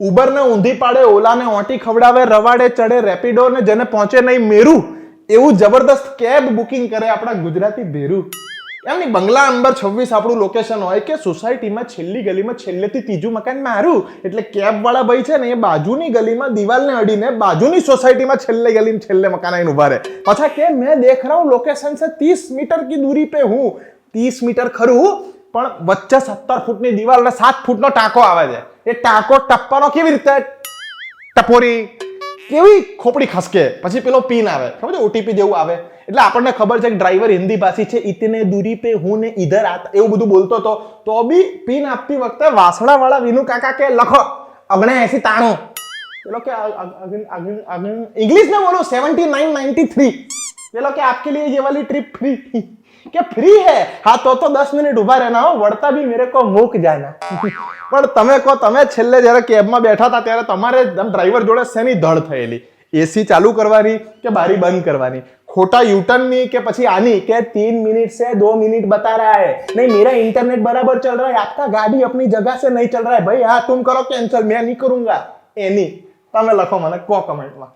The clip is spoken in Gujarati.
ઉબરને ઊંધી પાડે, ઓલાને ઓટી ખવડાવે, રવાડે, ચડે, રેપિડો ને જેને પહોંચે નહીં, મેરું. એવું જબરદસ્ત કેબ બુકિંગ કરે આપણા ગુજરાતી ભેરું. એમની બંગલા નંબર છવ્વીસ આપણું લોકેશન હોય કે સોસાયટીમાં છેલ્લી ગલીમાં છેલ્લેથી ત્રીજું મકાન મારું. એટલે કેબવાળા ભાઈ છે ને એ બાજુની ગલીમાં દિવાલને અડીને બાજુની સોસાયટીમાં છેલ્લે ગલીમાં છેલ્લે મકાન આવીને ઊભા રહે. પાછા કે મેં દેખ રહા હું લોકેશન છે ત્રીસ મીટર કી દૂરી પે હું. ત્રીસ મીટર ખરું, પણ વચ્ચે સત્તર ફૂટની દિવાલ અને સાત ફૂટનો ટાંકો આવે છે. એ ટાંકો ટપ્પાનો કેવી રીતે ટપોરી કેવી ખોપડી ખસકે પછી પેલો પિન આવે ખબર છે ઓટીપી જેવું આવે એટલે આપણને ખબર છે કે ડ્રાઈવર હિન્દી ભાષી છે ઇતને દૂરી પે હું ને ઈધર આતા એવું બધું બોલતો હતો તો બી પિન આપતી વખતે વાસણા વાળા વિનુ કાકા કે લખો અગણે એસી તાણું પેલો કે इंग्लिश में बोलो सेवेंटी नाइन नाइन्टी थ्री પેલો કે आपके लिए ये वाली ट्रिप फ्री કે ફ્રી હે હા તો તો દસ મિનિટ ઉભા રહેના હો વળતા બી મેરે કો મૂક જાના પણ તમે કહો તમે છેલ્લે જ્યારે કેબમાં બેઠા હતા ત્યારે તમારે ડ્રાઈવર જોડે શેની ધડ થયેલી એસી ચાલુ કરવાની કે બારી બંધ કરવાની खोटा यूटर्न नहीं કે પછી આની કે तीन मिनट से दो मिनट बता रहा है नहीं मेरा इंटरनेट बराबर चल रहा है आपका गाड़ी अपनी जगह से नहीं चल रहा है भाई हाँ तुम करो कैंसिल मैं नहीं करूंगा એની તમે લખો મને કો કમેન્ટમાં